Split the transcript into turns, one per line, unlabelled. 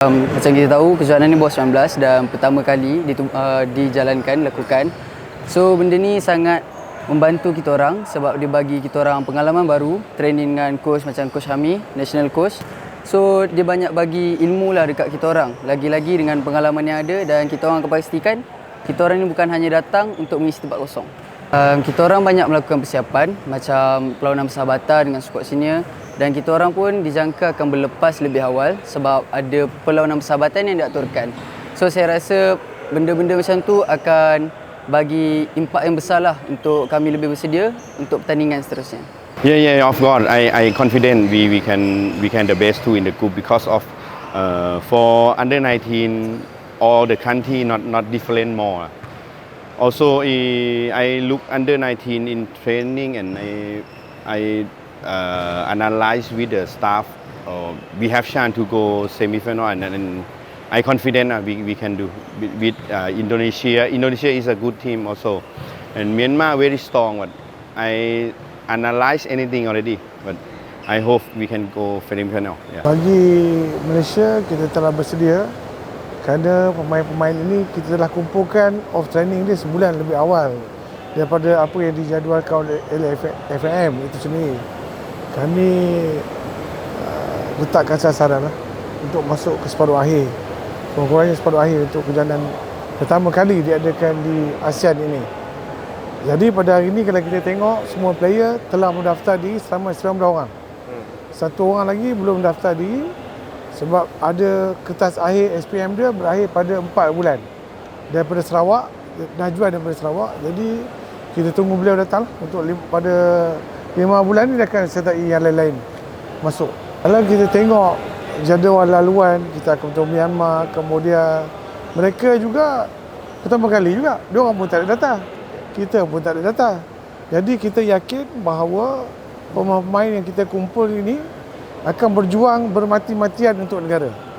Um, macam kita tahu kejuaraan ni bawah 19 dan pertama kali ditu, uh, dijalankan lakukan. So benda ni sangat membantu kita orang sebab dia bagi kita orang pengalaman baru, training dengan coach macam coach Hami, national coach. So dia banyak bagi ilmu lah dekat kita orang. Lagi-lagi dengan pengalaman yang ada dan kita orang akan pastikan kita orang ni bukan hanya datang untuk mengisi tempat kosong. Um, kita orang banyak melakukan persiapan macam perlawanan persahabatan dengan skuad senior dan kita orang pun dijangka akan berlepas lebih awal sebab ada perlawanan persahabatan yang diaturkan. So saya rasa benda-benda macam tu akan bagi impak yang besar lah untuk kami lebih bersedia untuk pertandingan seterusnya.
Yeah, yeah, of course. I, I confident we, we can we can the best two in the group because of uh, for under 19 all the country not not different more. Also, I, look under 19 in training and I I uh, analyze with the staff. Uh, we have chance to go semi-final and, and I confident uh, we, we can do with, with uh, Indonesia. Indonesia is a good team also, and Myanmar very strong. But I analyze anything already, but I hope we can go semi-final. Yeah.
Bagi Malaysia, kita telah bersedia kerana pemain-pemain ini kita telah kumpulkan off training dia sebulan lebih awal daripada apa yang dijadualkan oleh LFM itu sendiri. Kami uh, letakkan sasaran lah untuk masuk ke separuh akhir. Kurang-kurangnya separuh akhir untuk perjalanan pertama kali diadakan di ASEAN ini. Jadi pada hari ini kalau kita tengok semua player telah mendaftar diri selama 19 orang. Satu orang lagi belum daftar diri sebab ada kertas akhir SPM dia berakhir pada 4 bulan. Daripada Sarawak Najwa daripada Sarawak. Jadi kita tunggu beliau datang untuk lim, pada 5 bulan ni dia akan sertai yang lain-lain masuk. Kalau kita tengok jadual laluan kita akan bertemu Myanmar kemudian mereka juga pertama kali juga. Dia orang pun tak ada data. Kita pun tak ada data. Jadi kita yakin bahawa pemain-pemain yang kita kumpul ini akan berjuang bermati-matian untuk negara.